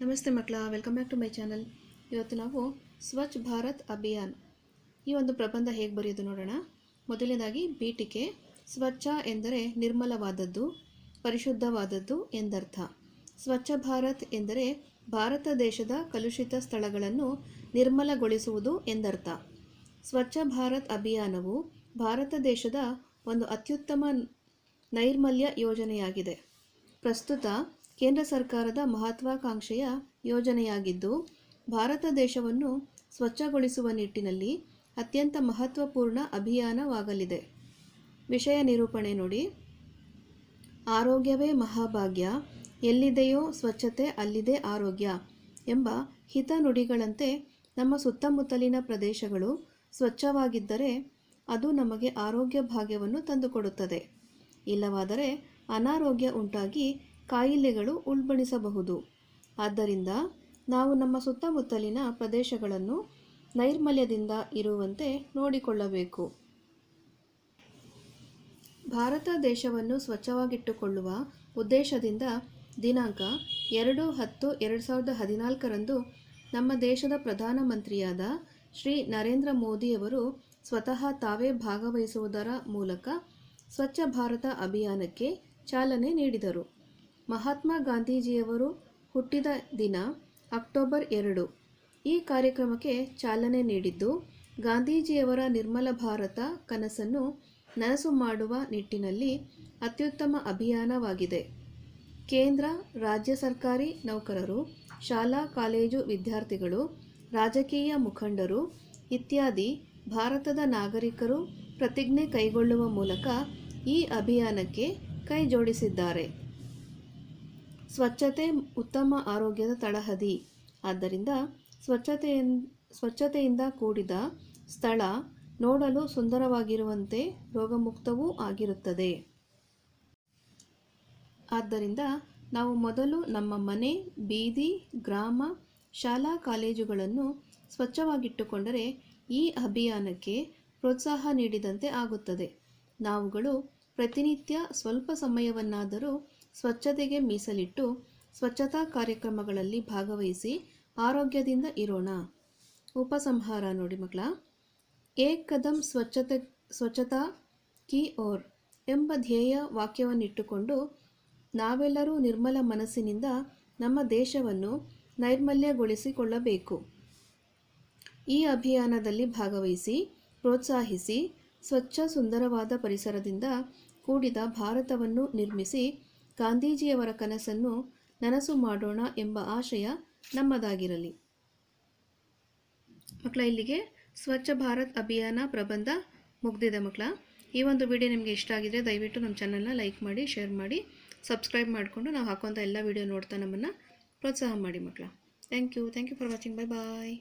ನಮಸ್ತೆ ಮಕ್ಕಳ welcome back to my channel ಇವತ್ತು ನಾವು ಸ್ವಚ್ಛ ಭಾರತ್ ಅಭಿಯಾನ್. ಈ ಒಂದು ಪ್ರಬಂಧ ಹೇಗೆ ಬರೆಯೋದು ನೋಡೋಣ. ಮೊದಲನೇದಾಗಿ, ಬೀಟಿಕೆ ಸ್ವಚ್ಛ ಎಂದರೆ ನಿರ್ಮಲವಾದದ್ದು, ಪರಿಶುದ್ಧವಾದದ್ದು ಎಂದರ್ಥ. ಸ್ವಚ್ಛ ಭಾರತ್ ಎಂದರೆ ಭಾರತ ದೇಶದ ಕಲುಷಿತ ಸ್ಥಳಗಳನ್ನು ನಿರ್ಮಲಗೊಳಿಸುವುದು ಎಂದರ್ಥ. ಸ್ವಚ್ಛ ಭಾರತ್ ಅಭಿಯಾನವು ಭಾರತ ದೇಶದ ಒಂದು ಅತ್ಯುತ್ತಮ ನೈರ್ಮಲ್ಯ ಯೋಜನೆಯಾಗಿದೆ. ಪ್ರಸ್ತುತ ಕೇಂದ್ರ ಸರ್ಕಾರದ ಮಹತ್ವಾಕಾಂಕ್ಷೆಯ ಯೋಜನೆಯಾಗಿದ್ದು, ಭಾರತ ದೇಶವನ್ನು ಸ್ವಚ್ಛಗೊಳಿಸುವ ನಿಟ್ಟಿನಲ್ಲಿ ಅತ್ಯಂತ ಮಹತ್ವಪೂರ್ಣ ಅಭಿಯಾನವಾಗಲಿದೆ. ವಿಷಯ ನಿರೂಪಣೆ ನೋಡಿ. ಆರೋಗ್ಯವೇ ಮಹಾಭಾಗ್ಯ. ಎಲ್ಲಿದೆಯೋ ಸ್ವಚ್ಛತೆ, ಅಲ್ಲಿದೆ ಆರೋಗ್ಯ ಎಂಬ ಹಿತ ನುಡಿಗಳಂತೆ ನಮ್ಮ ಸುತ್ತಮುತ್ತಲಿನ ಪ್ರದೇಶಗಳು ಸ್ವಚ್ಛವಾಗಿದ್ದರೆ ಅದು ನಮಗೆ ಆರೋಗ್ಯ ಭಾಗ್ಯವನ್ನು ತಂದುಕೊಡುತ್ತದೆ. ಇಲ್ಲವಾದರೆ ಅನಾರೋಗ್ಯ ಉಂಟಾಗಿ ಕಾಯಿಲೆಗಳು ಉಲ್ಬಣಿಸಬಹುದು. ಆದ್ದರಿಂದ ನಾವು ನಮ್ಮ ಸುತ್ತಮುತ್ತಲಿನ ಪ್ರದೇಶಗಳನ್ನು ನೈರ್ಮಲ್ಯದಿಂದ ಇರುವಂತೆ ನೋಡಿಕೊಳ್ಳಬೇಕು. ಭಾರತ ದೇಶವನ್ನು ಸ್ವಚ್ಛವಾಗಿಟ್ಟುಕೊಳ್ಳುವ ಉದ್ದೇಶದಿಂದ ದಿನಾಂಕ ಎರಡು ಹತ್ತು ಎರಡು ಸಾವಿರದ ಹದಿನಾಲ್ಕರಂದು ನಮ್ಮ ದೇಶದ ಪ್ರಧಾನಮಂತ್ರಿಯಾದ ಶ್ರೀ ನರೇಂದ್ರ ಮೋದಿಯವರು ಸ್ವತಃ ತಾವೇ ಭಾಗವಹಿಸುವುದರ ಮೂಲಕ ಸ್ವಚ್ಛ ಭಾರತ ಅಭಿಯಾನಕ್ಕೆ ಚಾಲನೆ ನೀಡಿದರು. ಮಹಾತ್ಮ ಗಾಂಧೀಜಿಯವರು ಹುಟ್ಟಿದ ದಿನ ಅಕ್ಟೋಬರ್ ಎರಡು. ಈ ಕಾರ್ಯಕ್ರಮಕ್ಕೆ ಚಾಲನೆ ನೀಡಿದ್ದು ಗಾಂಧೀಜಿಯವರ ನಿರ್ಮಲ ಭಾರತ ಕನಸನ್ನು ನನಸು ಮಾಡುವ ನಿಟ್ಟಿನಲ್ಲಿ ಅತ್ಯುತ್ತಮ ಅಭಿಯಾನವಾಗಿದೆ. ಕೇಂದ್ರ, ರಾಜ್ಯ ಸರ್ಕಾರಿ ನೌಕರರು, ಶಾಲಾ, ಕಾಲೇಜು ವಿದ್ಯಾರ್ಥಿಗಳು, ರಾಜಕೀಯ ಮುಖಂಡರು ಇತ್ಯಾದಿ ಭಾರತದ ನಾಗರಿಕರು ಪ್ರತಿಜ್ಞೆ ಕೈಗೊಳ್ಳುವ ಮೂಲಕ ಈ ಅಭಿಯಾನಕ್ಕೆ ಕೈ ಜೋಡಿಸಿದ್ದಾರೆ ಸ್ವಚ್ಛತೆ ಉತ್ತಮ ಆರೋಗ್ಯದ ತಳಹದಿ. ಆದ್ದರಿಂದ ಸ್ವಚ್ಛತೆಯ ಸ್ವಚ್ಛತೆಯಿಂದ ಕೂಡಿದ ಸ್ಥಳ ನೋಡಲು ಸುಂದರವಾಗಿರುವಂತೆ ರೋಗಮುಕ್ತವೂ ಆಗಿರುತ್ತದೆ. ಆದ್ದರಿಂದ ನಾವು ಮೊದಲು ನಮ್ಮ ಮನೆ, ಬೀದಿ, ಗ್ರಾಮ, ಶಾಲಾ ಕಾಲೇಜುಗಳನ್ನು ಸ್ವಚ್ಛವಾಗಿಟ್ಟುಕೊಂಡರೆ ಈ ಅಭಿಯಾನಕ್ಕೆ ಪ್ರೋತ್ಸಾಹ ನೀಡಿದಂತೆ ಆಗುತ್ತದೆ. ನಾವುಗಳು ಪ್ರತಿನಿತ್ಯ ಸ್ವಲ್ಪ ಸಮಯವನ್ನಾದರೂ ಸ್ವಚ್ಛತೆಗೆ ಮೀಸಲಿಟ್ಟು ಸ್ವಚ್ಛತಾ ಕಾರ್ಯಕ್ರಮಗಳಲ್ಲಿ ಭಾಗವಹಿಸಿ ಆರೋಗ್ಯದಿಂದ ಇರೋಣ. ಉಪಸಂಹಾರ ನೋಡಿ ಮಕ್ಕಳ. ಏಕ್ ಕದಂ ಸ್ವಚ್ಛತೆ, ಸ್ವಚ್ಛತಾ ಕಿ ಓರ್ ಎಂಬ ಧ್ಯೇಯ ವಾಕ್ಯವನ್ನಿಟ್ಟುಕೊಂಡು ನಾವೆಲ್ಲರೂ ನಿರ್ಮಲ ಮನಸ್ಸಿನಿಂದ ನಮ್ಮ ದೇಶವನ್ನು ನೈರ್ಮಲ್ಯಗೊಳಿಸಿಕೊಳ್ಳಬೇಕು. ಈ ಅಭಿಯಾನದಲ್ಲಿ ಭಾಗವಹಿಸಿ, ಪ್ರೋತ್ಸಾಹಿಸಿ, ಸ್ವಚ್ಛ ಸುಂದರವಾದ ಪರಿಸರದಿಂದ ಕೂಡಿದ ಭಾರತವನ್ನು ನಿರ್ಮಿಸಿ ಗಾಂಧೀಜಿಯವರ ಕನಸನ್ನು ನನಸು ಮಾಡೋಣ ಎಂಬ ಆಶಯ ನಮ್ಮದಾಗಿರಲಿ. ಮಕ್ಕಳ ಇಲ್ಲಿಗೆ ಸ್ವಚ್ಛ ಭಾರತ್ ಅಭಿಯಾನ ಪ್ರಬಂಧ ಮುಗ್ದಿದೆ ಮಕ್ಕಳ ಈ ಒಂದು ವಿಡಿಯೋ ನಿಮಗೆ ಇಷ್ಟ ಆಗಿದ್ರೆ ದಯವಿಟ್ಟು ನಮ್ಮ ಚಾನಲ್ನ ಲೈಕ್ ಮಾಡಿ ಶೇರ್ ಮಾಡಿ ಸಬ್ಸ್ಕ್ರೈಬ್ ಮಾಡಿಕೊಂಡು ನಾವು ಹಾಕುವಂಥ ಎಲ್ಲ ವಿಡಿಯೋ ನೋಡ್ತಾ ನಮ್ಮನ್ನು ಪ್ರೋತ್ಸಾಹ ಮಾಡಿ ಮಕ್ಕಳ thank you thank you for watching bye bye